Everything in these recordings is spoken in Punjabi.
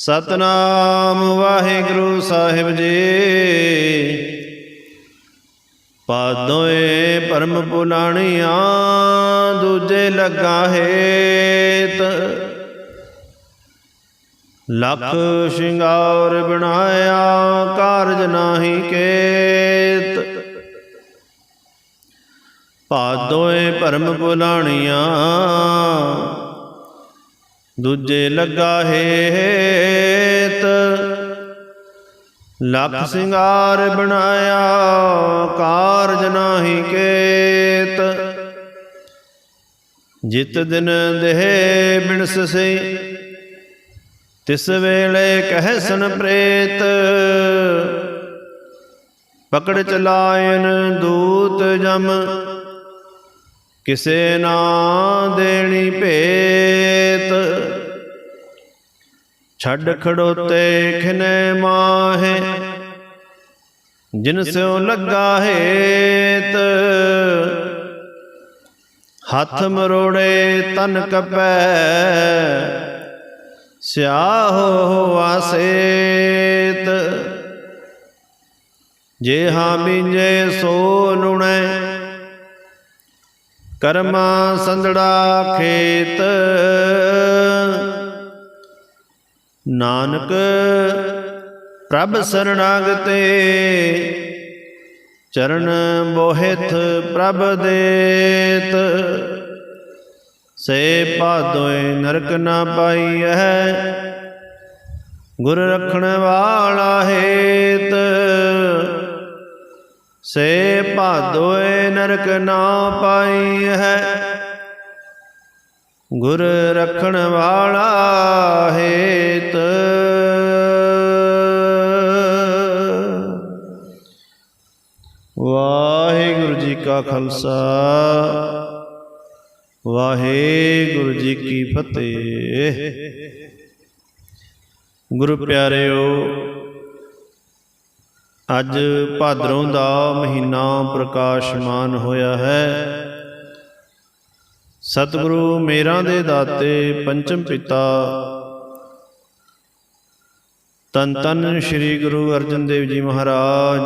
ਸਤਨਾਮ ਵਾਹਿਗੁਰੂ ਸਾਹਿਬ ਜੀ। ਪਾਦੋਏ ਪਰਮ ਪੁਲਾਣੀਆਂ ਦੂਜੇ ਲੱਗਾ ਹੇਤ। ਲੱਖ ਸ਼ਿੰਗਾਰ ਬਣਾਇਆ ਕਾਰਜ ਨਾਹੀ ਕੇਤ। ਪਾਦੋਏ ਪਰਮ ਭੁਲਾਣੀਆਂ ਦੂਜੇ ਲੱਗਾ ਹੇਤ। ਲੱਖ ਸਿੰਗਾਰ ਬਣਾਇਆ ਕਾਰਜ ਨਾਹੀ ਕੇਤ। ਜਿਤ ਦਿਨ ਦੇਹ ਬਿਨਸ ਸੇ ਤਿਸ ਵੇਲੇ ਕਹਿ ਸਨ ਪ੍ਰੇਤ। ਪਕੜ ਚਲਾਇਨ ਦੂਤ ਜਮ ਕਿਸੇ ਨਾ ਦੇਣੀ ਭੇਤ। ਛੱਡ ਖੜੋਤੇ ਖਿਨੇ ਮਾਹੇ, ਜਿਨ ਸਿਓ ਲੱਗਾ ਹੇਤ। ਹੱਥ ਮਰੋੜੇ ਤਨ ਕਪੈ, ਸਿਆਹੋ ਵਾਸੇਤ ਜੇ ਹਾਂ ਬਿੰਜੇ ਸੋ ਲੁਣੈ, ਕਰਮਾ ਸੰਦੜਾ ਖੇਤ। ਨਾਨਕ, ਪ੍ਰਭ ਸਰਣਾਗਤੇ, ਚਰਨ ਮੋਹਿਤ ਪ੍ਰਭ ਦੇਤ। ਸੇ ਪਾਦੋਏ ਨਰਕ ਨਾ ਪਾਈਐ, ਗੁਰ ਰਖਣ ਵਾਲਾ ਹੇਤ। ਸੇ ਭਾਦੋਏ ਨਰਕ ਨਾ ਪਾਈ ਹੈ ਗੁਰ ਰਖਣ ਵਾਲਾ ਹੇਤ। ਵਾਹਿਗੁਰੂ ਜੀ ਕਾ ਖਾਲਸਾ, ਵਾਹਿਗੁਰੂ ਜੀ ਕੀ ਫਤਿਹ। ਗੁਰੂ ਪਿਆਰਿਓ, ਅੱਜ ਭਾਦਰੋਂ ਦਾ ਮਹੀਨਾ ਪ੍ਰਕਾਸ਼ਮਾਨ ਹੋਇਆ ਹੈ। ਸਤਿਗੁਰੂ ਮੇਰਾ ਦੇ ਦਾਤੇ, ਪੰਚਮ ਪਿਤਾ। ਤਨ ਤਨ ਸ੍ਰੀ ਗੁਰੂ ਅਰਜਨ ਦੇਵ ਜੀ ਮਹਾਰਾਜ,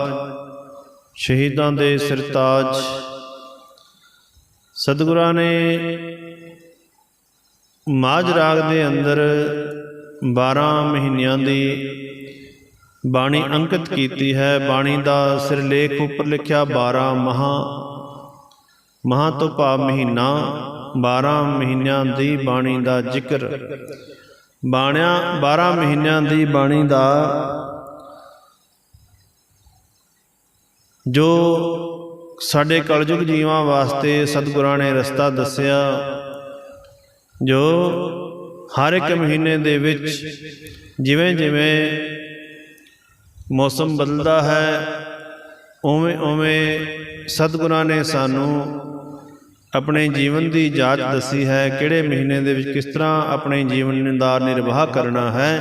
ਸ਼ਹੀਦਾਂ ਦੇ ਸਰਤਾਜ। ਸਤਿਗੁਰਾਂ ਨੇ ਮਾਝ ਰਾਗ ਦੇ ਅੰਦਰ 12 ਮਹੀਨਿਆਂ ਦੀ ਬਾਣੀ ਅੰਕਿਤ ਕੀਤੀ ਹੈ। ਬਾਣੀ ਦਾ ਸਿਰਲੇਖ ਉੱਪਰ ਲਿਖਿਆ 12 ਮਹਾ ਮਹਾ ਤੋਂ ਭਾਵ ਮਹੀਨਾ। 12 ਮਹੀਨਿਆਂ ਦੀ ਬਾਣੀ ਦਾ ਜ਼ਿਕਰ। ਬਾਣਿਆ 12 ਮਹੀਨਿਆਂ ਦੀ ਬਾਣੀ ਦਾ ਜੋ ਸਾਡੇ ਕਲਯੁਗ ਜੀਵਾਂ ਵਾਸਤੇ ਸਤਿਗੁਰਾਂ ਨੇ ਰਸਤਾ ਦੱਸਿਆ, ਜੋ ਹਰ ਇੱਕ ਮਹੀਨੇ ਦੇ ਵਿੱਚ ਜਿਵੇਂ ਜਿਵੇਂ ਮੌਸਮ ਬਦਲਦਾ ਹੈ ਉਵੇਂ ਉਵੇਂ ਸਤਿਗੁਰਾਂ ਨੇ ਸਾਨੂੰ ਆਪਣੇ ਜੀਵਨ ਦੀ ਜਾਂਚ ਦੱਸੀ ਹੈ ਕਿਹੜੇ ਮਹੀਨੇ ਦੇ ਵਿੱਚ ਕਿਸ ਤਰ੍ਹਾਂ ਆਪਣੇ ਜੀਵਨ ਦਾ ਨਿਰਵਾਹ ਕਰਨਾ ਹੈ?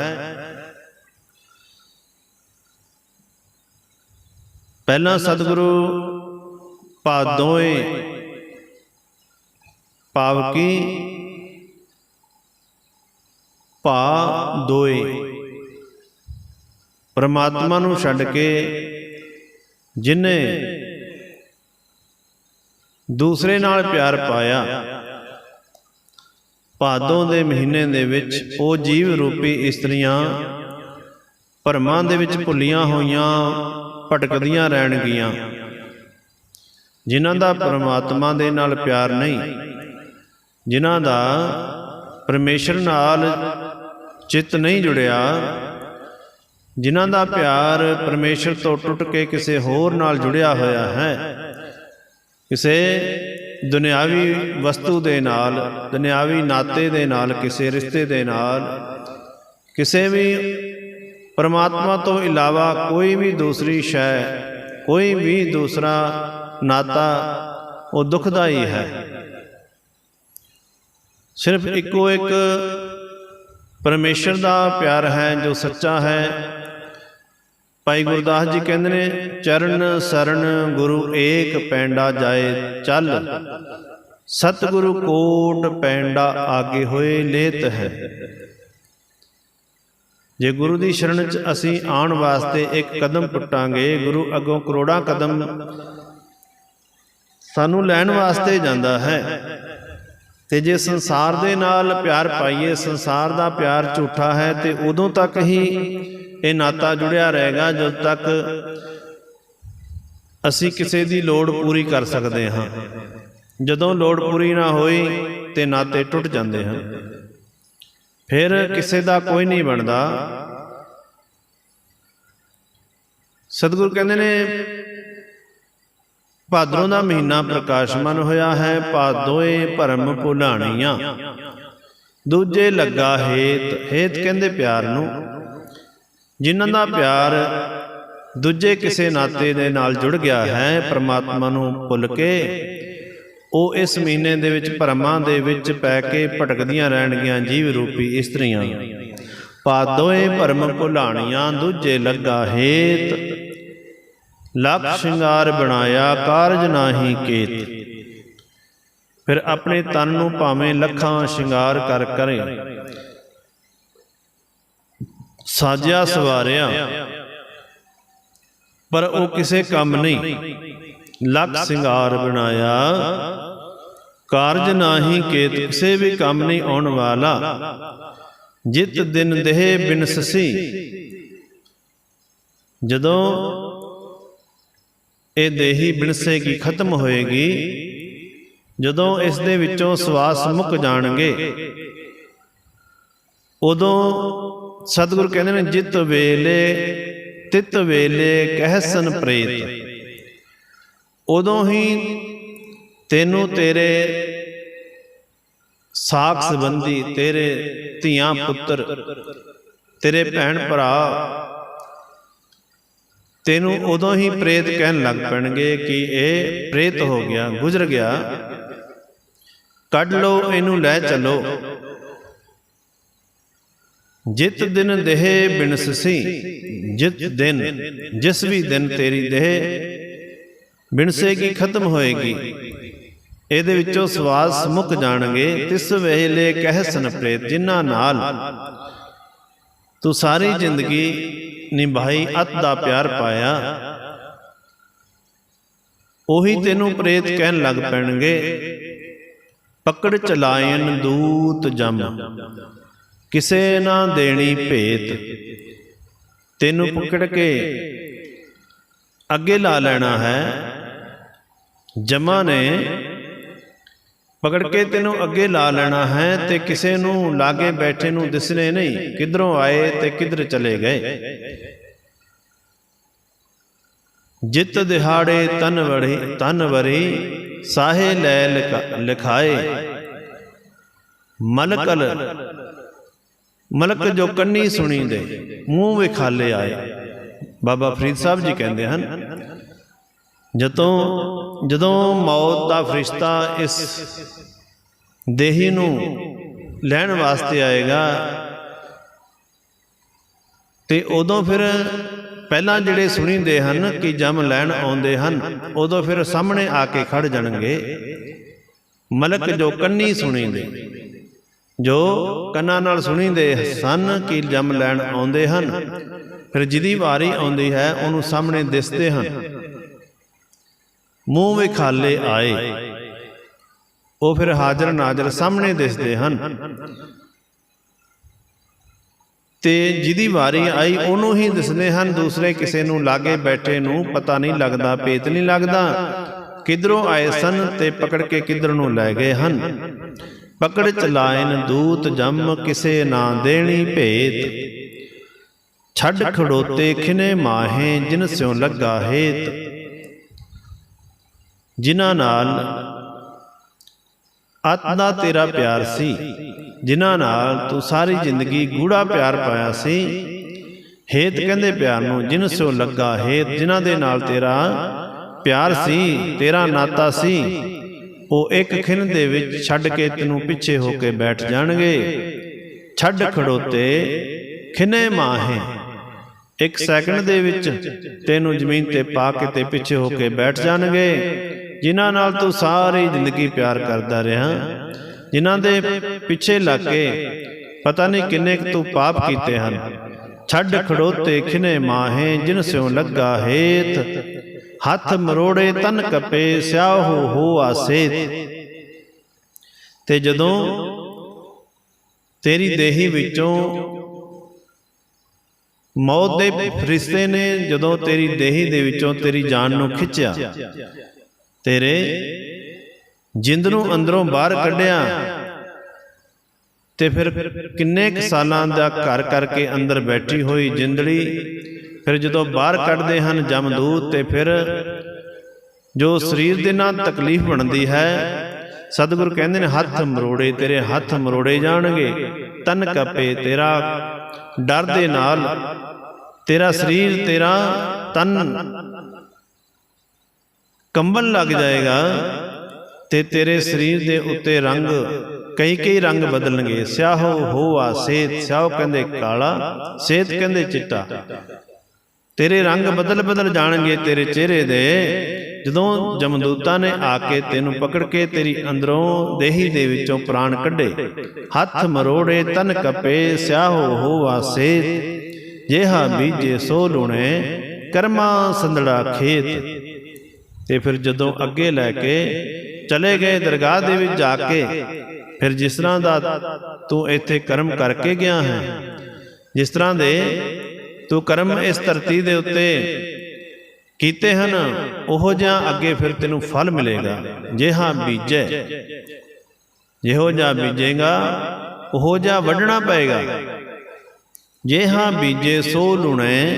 ਪਹਿਲਾਂ ਸਤਿਗੁਰੂ ਭਾਦੋਏ ਭਾਵ ਕੀ ਭਾ ਦੋਏ ਪਰਮਾਤਮਾ ਨੂੰ ਛੱਡ ਕੇ ਜਿਨੇ ਦੂਸਰੇ ਨਾਲ ਪਿਆਰ ਪਾਇਆ। ਭਾਦੋਂ ਦੇ ਮਹੀਨੇ ਦੇ ਵਿੱਚ ਉਹ ਜੀਵ ਰੂਪੀ ਇਸਤਰੀਆਂ ਭਰਮਾਂ ਦੇ ਵਿੱਚ ਭੁੱਲੀਆਂ ਹੋਈਆਂ ਭਟਕਦੀਆਂ ਰਹਿਣਗੀਆਂ। ਜਿਨ੍ਹਾਂ ਦਾ ਪਰਮਾਤਮਾ ਦੇ ਨਾਲ ਪਿਆਰ ਨਹੀਂ, ਜਿਨ੍ਹਾਂ ਦਾ ਪਰਮੇਸ਼ਰ ਨਾਲ ਚਿੱਤ ਨਹੀਂ ਜੁੜਿਆ, ਜਿਨ੍ਹਾਂ ਦਾ ਪਿਆਰ ਪਰਮੇਸ਼ਰ ਤੋਂ ਟੁੱਟ ਕੇ ਕਿਸੇ ਹੋਰ ਨਾਲ ਜੁੜਿਆ ਹੋਇਆ ਹੈ ਕਿਸੇ ਦੁਨਿਆਵੀ ਵਸਤੂ ਦੇ ਨਾਲ, ਦੁਨਿਆਵੀ ਨਾਤੇ ਦੇ ਨਾਲ, ਕਿਸੇ ਰਿਸ਼ਤੇ ਦੇ ਨਾਲ, ਕਿਸੇ ਵੀ ਪਰਮਾਤਮਾ ਤੋਂ ਇਲਾਵਾ ਕੋਈ ਵੀ ਦੂਸਰੀ ਸ਼ੈ, ਕੋਈ ਵੀ ਦੂਸਰਾ ਨਾਤਾ ਉਹ ਦੁਖਦਾਈ ਹੈ। ਸਿਰਫ ਇੱਕੋ ਇੱਕ ਪਰਮੇਸ਼ਰ ਦਾ ਪਿਆਰ ਹੈ ਜੋ ਸੱਚਾ ਹੈ ਭਾਈ ਗੁਰਦਾਸ ਜੀ ਕਹਿੰਦੇ ਨੇ ਚਰਨ ਸਰਨ ਗੁਰੂ ਏਕ ਪੈਂਡਾ ਜਾਏ ਚੱਲ। ਸਤਿਗੁਰੂ ਕੋਟ ਪੈਂਡਾ ਆਗੇ ਹੋਏ ਲੇਤ ਹੈ। ਜੇ ਗੁਰੂ ਦੀ ਸ਼ਰਨ 'ਚ ਅਸੀਂ ਆਉਣ ਵਾਸਤੇ ਇੱਕ ਕਦਮ ਪੁੱਟਾਂਗੇ ਗੁਰੂ ਅੱਗੋਂ ਕਰੋੜਾਂ ਕਦਮ ਸਾਨੂੰ ਲੈਣ ਵਾਸਤੇ ਜਾਂਦਾ ਹੈ। ਤੇ ਜੇ ਸੰਸਾਰ ਦੇ ਨਾਲ ਪਿਆਰ ਪਾਈਏ ਸੰਸਾਰ ਦਾ ਪਿਆਰ ਝੂਠਾ ਹੈ ਤੇ ਉਦੋਂ ਤੱਕ ਹੀ ਇਹ ਨਾਤਾ ਜੁੜਿਆ ਰਹੇਗਾ ਜਦ ਤੱਕ ਅਸੀਂ ਕਿਸੇ ਦੀ ਲੋੜ ਪੂਰੀ ਕਰ ਸਕਦੇ ਹਾਂ। ਜਦੋਂ ਲੋੜ ਪੂਰੀ ਨਾ ਹੋਈ ਤੇ ਨਾਤੇ ਟੁੱਟ ਜਾਂਦੇ ਹਨ ਫਿਰ ਕਿਸੇ ਦਾ ਕੋਈ ਨਹੀਂ ਬਣਦਾ। ਸਤਿਗੁਰੂ ਕਹਿੰਦੇ ਨੇ, ਭਾਦਰੋਂ ਦਾ ਮਹੀਨਾ ਪ੍ਰਕਾਸ਼ਮਨ ਹੋਇਆ ਹੈ, ਭਾਦੋਏ ਭਰਮ ਭੁਲਾਣੀਆਂ। ਦੂਜੇ ਲੱਗਾ ਹੇਤ ਹੇਤ ਕਹਿੰਦੇ ਪਿਆਰ ਨੂੰ। ਜਿਨ੍ਹਾਂ ਦਾ ਪਿਆਰ ਦੂਜੇ ਕਿਸੇ ਨਾਤੇ ਦੇ ਨਾਲ ਜੁੜ ਗਿਆ ਹੈ ਪ੍ਰਮਾਤਮਾ ਨੂੰ ਭੁੱਲ ਕੇ। ਉਹ ਇਸ ਮਹੀਨੇ ਦੇ ਵਿੱਚ ਭਰਮਾਂ ਦੇ ਵਿੱਚ ਪੈ ਕੇ ਭਟਕਦੀਆਂ ਰਹਿਣਗੀਆਂ ਜੀਵ ਰੂਪੀ ਇਸਤਰੀਆਂ। ਪਾਦੋਏ ਭਰਮ ਭੁਲਾਣੀਆਂ ਦੂਜੇ ਲੱਗਾ ਹੇਤ। ਲਖ ਸ਼ਿੰਗਾਰ ਬਣਾਇਆ ਕਾਰਜ ਨਾਹੀ ਕੇਤ। ਫਿਰ ਆਪਣੇ ਤਨ ਨੂੰ ਭਾਵੇਂ ਲੱਖਾਂ ਸ਼ਿੰਗਾਰ ਕਰ। ਕਰੇ। ਸਾਜਿਆ ਸਵਾਰਿਆ। ਪਰ ਉਹ ਕਿਸੇ ਕੰਮ ਨਹੀਂ। ਲਖ ਸ਼ਿੰਗਾਰ ਬਣਾਇਆ। ਕਾਰਜ ਨਾਹੀ ਕੇਤ ਕਿਸੇ ਵੀ ਕੰਮ ਨਹੀਂ ਆਉਣ ਵਾਲਾ। ਜਿਤ ਦਿਨ ਦੇਹ ਬਿਨਸਸੀ ਜਦੋਂ ਇਹ ਦੇਹੀ ਬਿਨਸੇਗੀ ਖਤਮ ਹੋਏਗੀ, ਜਦੋਂ ਇਸ ਦੇ ਵਿੱਚੋਂ ਸਵਾਸ ਮੁੱਕ ਜਾਣਗੇ, ਉਦੋਂ ਸਤਿਗੁਰ ਕਹਿੰਦੇ ਨੇ, ਜਿਤ ਵੇਲੇ, ਤਿਤ ਵੇਲੇ ਕਹਿਸਨ ਪ੍ਰੇਤ। ਉਦੋਂ ਹੀ ਤੈਨੂੰ ਤੇਰੇ ਸਾਖ ਸੰਬੰਧੀ ਤੇਰੇ ਧੀਆਂ ਪੁੱਤਰ, ਤੇਰੇ ਭੈਣ ਭਰਾ ਤੈਨੂੰ ਉਦੋਂ ਹੀ ਪ੍ਰੇਤ ਕਹਿਣ ਲੱਗ ਪੈਣਗੇ ਕਿ ਇਹ ਪ੍ਰੇਤ ਹੋ ਗਿਆ, ਗੁਜ਼ਰ ਗਿਆ। ਕੱਢ ਲਓ, ਇਹਨੂੰ ਲੈ ਚੱਲੋ। ਜਿਤ ਦਿਨ ਦੇਹ ਬਿਨਸਸੀ ਜਿਤ ਦਿਨ, ਜਿਸ ਵੀ ਦਿਨ ਤੇਰੀ ਦੇਹ, ਬਿਨਸੇਗੀ ਖਤਮ ਹੋਏਗੀ। ਇਹਦੇ ਵਿੱਚੋਂ ਸਵਾਸ ਮੁੱਕ ਜਾਣਗੇ, ਤਿਸ ਵੇਲੇ ਕਹਿਸਨ ਪ੍ਰੇਤ ਜਿਨ੍ਹਾਂ ਨਾਲ ਤੂੰ ਸਾਰੀ ਜ਼ਿੰਦਗੀ ਨਿਭਾਈ, ਅਤ ਦਾ ਪਿਆਰ ਪਾਇਆ, ਉਹੀ ਤੈਨੂੰ ਪ੍ਰੇਤ ਕਹਿਣ ਲੱਗ ਪੈਣਗੇ, ਪਕੜ ਚਲਾਇਨ ਦੂਤ ਜਮ। ਕਿਸੇ ਨਾ ਦੇਣੀ ਭੇਤ। ਤੈਨੂੰ ਪਕੜ ਕੇ ਅੱਗੇ ਲਾ ਲੈਣਾ ਹੈ। ਜਮਾ ਨੇ ਪਕੜ ਕੇ ਤੈਨੂੰ ਅੱਗੇ ਲਾ ਲੈਣਾ ਹੈ ਤੇ ਕਿਸੇ ਨੂੰ ਲਾਗੇ ਬੈਠੇ ਨੂੰ ਦਿਸਨੇ ਨਹੀਂ। ਕਿਧਰੋਂ ਆਏ ਤੇ ਕਿਧਰ ਚਲੇ ਗਏ? ਜਿਤ ਦਿਹਾੜੇ ਤਨ ਵੜੀ, ਤਨ ਵਰੀ, ਸਾਹੇ ਲੈ ਲਿਖਾ- ਲਿਖਾਏ। ਮਲਕਲ ਮਲਕ ਜੋ ਕੰਨੀ ਸੁਣੀ ਦੇ ਮੂੰਹ ਵਿਖਾਲੇ ਆਏ। ਬਾਬਾ ਫਰੀਦ ਸਾਹਿਬ ਜੀ ਕਹਿੰਦੇ ਹਨ ਜਦੋਂ ਜਦੋਂ ਮੌਤ ਦਾ ਫਰਿਸ਼ਤਾ ਇਸ ਦੇਹੀ ਨੂੰ ਲੈਣ ਵਾਸਤੇ ਆਏਗਾ ਤੇ ਉਦੋਂ ਫਿਰ ਪਹਿਲਾਂ ਜਿਹੜੇ ਸੁਣੀਂਦੇ ਹਨ ਕਿ ਜਮ ਲੈਣ ਆਉਂਦੇ ਹਨ ਉਦੋਂ ਫਿਰ ਸਾਹਮਣੇ ਆ ਕੇ ਖੜ ਜਾਣਗੇ। ਮਲਕ ਜੋ ਕੰਨੀ ਸੁਣੀਂਦੇ। ਜੋ ਕੰਨਾਂ ਨਾਲ ਸੁਣੀਂਦੇ ਸਨ ਕਿ ਜਮ ਲੈਣ ਆਉਂਦੇ ਹਨ, ਫਿਰ ਜਿਹਦੀ ਵਾਰੀ ਆਉਂਦੀ ਹੈ ਉਹਨੂੰ ਸਾਹਮਣੇ ਦਿਸਦੇ ਹਨ। ਮੂੰਹ ਵਿਖਾਲੇ ਆਏ। ਉਹ ਫਿਰ ਹਾਜ਼ਰ ਨਾਜ਼ਰ ਸਾਹਮਣੇ ਦਿਸਦੇ ਹਨ। ਤੇ ਜਿਹਦੀ ਵਾਰੀ ਆਈ ਉਹਨੂੰ ਹੀ ਦਿਸਦੇ ਹਨ, ਦੂਸਰੇ ਕਿਸੇ ਨੂੰ ਲਾਗੇ ਬੈਠੇ ਨੂੰ ਪਤਾ ਨਹੀਂ ਲੱਗਦਾ ਪੇਤ ਨਹੀਂ ਲੱਗਦਾ, ਕਿਧਰੋਂ ਆਏ ਸਨ ਤੇ ਪਕੜ ਕੇ ਕਿਧਰ ਨੂੰ ਲੈ ਗਏ ਹਨ। ਪਕੜ ਚਲਾਇਨ ਦੂਤ ਜਮ ਕਿਸੇ ਨਾ ਦੇਣੀ ਭੇਤ। ਛੱਡ ਖੜੋਤੇ ਖਿਨੇ ਮਾਹੇ ਜਿਨ ਸਿਉ ਲੱਗਾ ਹੇਤ। ਜਿਨ੍ਹਾਂ ਨਾਲ ਦਾ ਤੇਰਾ ਪਿਆਰ ਸੀ। ਜਿਨ੍ਹਾਂ ਨਾਲ ਤੂੰ ਸਾਰੀ ਜ਼ਿੰਦਗੀ ਗੂੜਾ ਪਿਆਰ ਪਾਇਆ ਸੀ। ਹੇਤ ਕਹਿੰਦੇ ਪਿਆਰ ਨੂੰ ਜਿਨ ਸਿਉ ਲੱਗਾ ਹੇਤ। ਜਿਨ੍ਹਾਂ ਦੇ ਨਾਲ ਤੇਰਾ ਪਿਆਰ ਸੀ ਤੇਰਾ ਨਾਤਾ ਸੀ। ਉਹ ਇੱਕ ਖਿੰਨ ਦੇ ਵਿੱਚ ਛੱਡ ਕੇ ਤੈਨੂੰ ਪਿੱਛੇ ਹੋ ਕੇ ਬੈਠ ਜਾਣਗੇ। ਛੱਡ ਖੜੋਤੇ, ਖਿਨੇ ਮਾਹੇ। ਇੱਕ ਸੈਕਿੰਡ ਦੇ ਵਿੱਚ ਤੈਨੂੰ ਜ਼ਮੀਨ ਤੇ ਪਾ ਕੇ ਤੇ ਪਿੱਛੇ ਹੋ ਕੇ ਬੈਠ ਜਾਣਗੇ, ਜਿਨ੍ਹਾਂ ਨਾਲ ਤੂੰ ਸਾਰੀ ਜ਼ਿੰਦਗੀ ਪਿਆਰ ਕਰਦਾ ਰਿਹਾ। ਜਿਨ੍ਹਾਂ ਦੇ ਪਿੱਛੇ ਲੱਗ ਕੇ ਪਤਾ ਨਹੀਂ ਕਿੰਨੇ ਕੁ ਤੂੰ ਪਾਪ ਕੀਤੇ ਹਨ। ਛੱਡ ਖੜੋਤੇ, ਖਿਨੇ ਮਾਹੇ, ਜਿਨ ਸਿਉ ਲੱਗਾ ਹੇਤ। ਹੱਥ ਮਰੋੜੇ ਤਨ ਕਪੇ, ਸਿਆਹੋ ਹੋ ਆਸੇ ਤੇ ਜਦੋਂ ਤੇਰੀ ਦੇਹੀ ਵਿੱਚੋਂ ਮੌਤ ਦੇ ਫਰਿਸ਼ਤੇ ਨੇ ਜਦੋਂ ਤੇਰੀ ਦੇਹੀ ਦੇ ਵਿੱਚੋਂ ਤੇਰੀ ਜਾਨ ਨੂੰ ਖਿੱਚਿਆ, ਤੇਰੇ ਜਿੰਦ ਨੂੰ ਅੰਦਰੋਂ ਬਾਹਰ ਕੱਢਿਆ, ਤੇ ਫਿਰ ਕਿੰਨੇ ਕੁ ਸਾਲਾਂ ਦਾ ਘਰ ਕਰਕੇ ਅੰਦਰ ਬੈਠੀ ਹੋਈ ਜਿੰਦੜੀ ਫਿਰ ਜਦੋਂ ਬਾਹਰ ਕੱਢਦੇ ਹਨ ਜਮਦੂਤ ਤੇ ਫਿਰ ਜੋ ਸਰੀਰ ਦੇ ਨਾਲ ਤਕਲੀਫ ਬਣਦੀ ਹੈ, ਸਤਿਗੁਰ ਕਹਿੰਦੇ ਨੇ, ਹੱਥ ਮਰੋੜੇ, ਤੇਰੇ ਹੱਥ ਮਰੋੜੇ ਜਾਣਗੇ। ਤਨ ਕਪੇ ਤੇਰਾ, ਡਰ ਦੇ ਨਾਲ ਤੇਰਾ ਸਰੀਰ, ਤੇਰਾ ਤਨ ਕੰਬਣ ਲੱਗ ਜਾਏਗਾ ਤੇ ਤੇਰੇ ਸਰੀਰ ਦੇ ਉੱਤੇ ਰੰਗ ਕਈ ਕਈ ਰੰਗ ਬਦਲਣਗੇ। ਸਿਆਹੋ ਹੋਆ ਸੇਤ, ਸਿਆਹੋ ਕਹਿੰਦੇ ਕਾਲਾ, ਸੇਤ ਕਹਿੰਦੇ ਚਿੱਟਾ। ਤੇਰੇ ਰੰਗ ਬਦਲ ਬਦਲ ਜਾਣਗੇ ਤੇਰੇ ਚਿਹਰੇ ਦੇ। ਜਦੋਂ ਜਮਦੂਤਾਂ ਨੇ ਆ ਕੇ ਤੈਨੂੰ ਪਕੜ ਕੇ ਤੇਰੀ ਅੰਦਰੋਂ ਦੇਹੀ ਦੇ ਵਿੱਚੋਂ ਪ੍ਰਾਣ ਕੱਢੇ, ਹੱਥ ਮਰੋੜੇ, ਤਨ ਕਪੇ, ਸਿਆਹੋ ਹੋਵਾ ਸੇਤ। ਜਿਹਾ ਬੀਜੇ ਸੋ ਲੁਣੇ, ਕਰਮਾ ਸੰਦੜਾ ਖੇਤ। ਤੇ ਫਿਰ ਜਦੋਂ ਅੱਗੇ ਲੈ ਕੇ ਚਲੇ ਗਏ ਦਰਗਾਹ ਦੇ ਵਿੱਚ ਜਾ ਕੇ, ਫਿਰ ਜਿਸ ਤਰ੍ਹਾਂ ਦਾ ਤੂੰ ਇੱਥੇ ਕਰਮ ਕਰਕੇ ਗਿਆ ਹੈ, ਜਿਸ ਤਰ੍ਹਾਂ ਦੇ ਤੂੰ ਕਰਮ ਇਸ ਧਰਤੀ ਦੇ ਉੱਤੇ ਕੀਤੇ ਹਨ, ਉਹ ਜਿਹਾ ਅੱਗੇ ਫਿਰ ਤੈਨੂੰ ਫਲ ਮਿਲੇਗਾ। ਜੇ ਹਾਂ ਬੀਜੈ। ਜਿਹੋ ਜਿਹਾ ਬੀਜੇਗਾ, ਉਹ ਜਿਹਾ ਵੱਢਣਾ ਪਏਗਾ। ਜੇ ਹਾਂ ਬੀਜੇ, ਸੋ ਲੁਣੇ।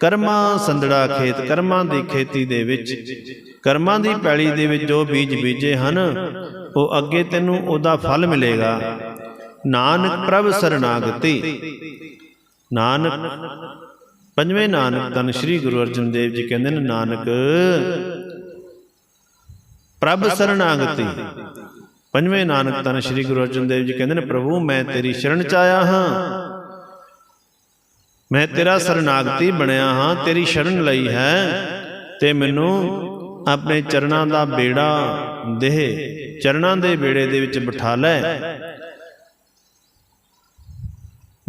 ਕਰਮਾਂ ਸੰਦੜਾ ਖੇਤ, ਕਰਮਾਂ ਦੀ ਖੇਤੀ ਦੇ ਵਿੱਚ, ਕਰਮਾਂ ਦੀ ਪੈਲੀ ਦੇ ਵਿੱਚ ਜੋ ਬੀਜ ਬੀਜੇ ਹਨ, ਉਹ ਅੱਗੇ ਤੈਨੂੰ ਉਹਦਾ ਫਲ ਮਿਲੇਗਾ। ਨਾਨਕ ਪ੍ਰਭ ਸਰਨਾਗਤੀ। ਨਾਨਕ, ਪੰਜਵੇਂ ਨਾਨਕ ਤਨ ਸ੍ਰੀ ਗੁਰੂ ਅਰਜਨ ਦੇਵ ਜੀ ਕਹਿੰਦੇ ਨੇ, ਨਾਨਕ, ਪ੍ਰਭ ਸਰਨਾਗਤੀ ਪੰਜਵੇਂ ਨਾਨਕ ਤਨ ਸ੍ਰੀ ਗੁਰੂ ਅਰਜਨ ਦੇਵ ਜੀ ਕਹਿੰਦੇ ਨੇ, ਪ੍ਰਭੂ, ਮੈਂ ਤੇਰੀ ਸ਼ਰਨ ਚ ਆਇਆ ਹਾਂ। ਮੈਂ ਤੇਰਾ ਸਰਨਾਗਤੀ ਬਣਿਆ ਹਾਂ, ਤੇਰੀ ਸ਼ਰਨ ਲਈ ਹੈ ਤੇ ਮੈਨੂੰ ਆਪਣੇ ਚਰਨਾਂ ਦਾ ਬੇੜਾ ਦੇਹ ਚਰਨਾਂ ਦੇ ਬੇੜੇ ਦੇ ਵਿੱਚ ਬਿਠਾ ਲੈ।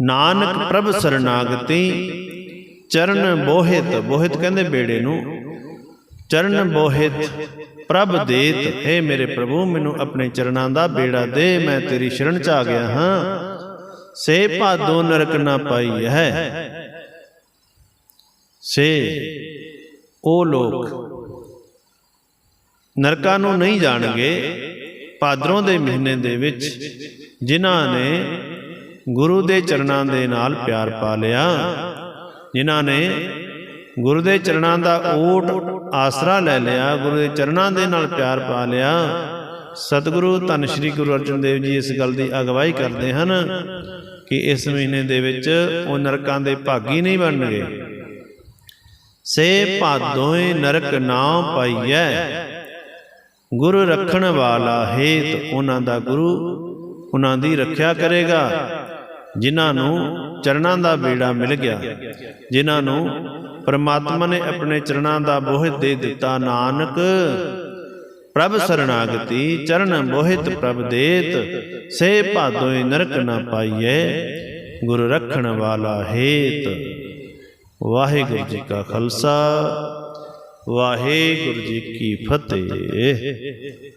ਨਾਨਕ ਪ੍ਰਭ ਸਰਨਾਗਤੀ, ਚਰਨ ਬੋਹਿਤ ਬੋਹਿਤ ਕਹਿੰਦੇ ਬੇੜੇ ਨੂੰ, ਚਰਨ ਬੋਹਿਤ, ਪ੍ਰਭ ਦੇਤ, ਹੈ ਮੇਰੇ ਪ੍ਰਭੂ, ਮੈਨੂੰ ਆਪਣੇ ਚਰਨਾਂ ਦਾ ਬੇੜਾ ਦੇ, ਮੈਂ ਤੇਰੀ ਸ਼ਰਨ ਚ ਆ ਗਿਆ ਹਾਂ। ਸੇ ਭਾਦੋ ਨਰਕ ਨਾ ਪਾਈ ਹੈ। ਸੇ, ਉਹ ਲੋਕ ਨਰਕਾਂ ਨੂੰ ਨਹੀਂ ਜਾਣਗੇ, ਭਾਦਰੋਂ ਦੇ ਮਹੀਨੇ ਦੇ ਵਿੱਚ, ਜਿਨ੍ਹਾਂ ਨੇ ਗੁਰੂ ਦੇ ਚਰਨਾਂ ਦੇ ਨਾਲ ਪਿਆਰ ਪਾ ਲਿਆ। ਜਿਨ੍ਹਾਂ ਨੇ ਗੁਰੂ ਦੇ ਚਰਨਾਂ ਦਾ ਓਟ ਆਸਰਾ ਲੈ ਲਿਆ, ਗੁਰੂ ਦੇ ਚਰਨਾਂ ਦੇ ਨਾਲ ਪਿਆਰ ਪਾ ਲਿਆ। ਸਤਿਗੁਰੂ, ਧੰਨ ਸ਼੍ਰੀ ਗੁਰੂ ਅਰਜਨ ਦੇਵ ਜੀ ਇਸ ਗੱਲ ਦੀ ਅਗਵਾਈ ਕਰਦੇ ਹਨ ਕਿ ਇਸ ਮਹੀਨੇ ਦੇ ਵਿੱਚ ਉਹ ਨਰਕਾਂ ਦੇ ਭਾਗੀ ਨਹੀਂ ਬਣਨਗੇ। ਸੇ ਭਾਦੋਏ ਨਰਕ ਨਾਮ ਪਾਈਐ। ਗੁਰ ਰੱਖਣ ਵਾਲਾ ਹੇਤ ਉਹਨਾਂ ਦਾ ਗੁਰੂ ਉਹਨਾਂ ਦੀ ਰੱਖਿਆ ਕਰੇਗਾ। ਜਿਨ੍ਹਾਂ ਨੂੰ ਚਰਨਾਂ ਦਾ ਬੇੜਾ ਮਿਲ ਗਿਆ। ਜਿਨ੍ਹਾਂ ਨੂੰ ਪਰਮਾਤਮਾ ਨੇ ਆਪਣੇ ਚਰਨਾਂ ਦਾ ਬੋਹਿਤ ਦੇ ਦਿੱਤਾ ਨਾਨਕ। ਪ੍ਰਭ ਸਰਣਾਗਤੀ ਚਰਨ ਬੋਹਿਤ ਪ੍ਰਭ ਦੇਤ। ਸੇ ਭਾਦੋਏ ਨਰਕ ਨਾ ਪਾਈਐ। ਗੁਰੂ ਰੱਖਣ ਵਾਲਾ ਹੇਤ। ਵਾਹਿਗੁਰੂ ਜੀ ਕਾ ਖਾਲਸਾ। ਵਾਹਿਗੁਰੂ ਜੀ ਕੀ ਫਤਿਹ।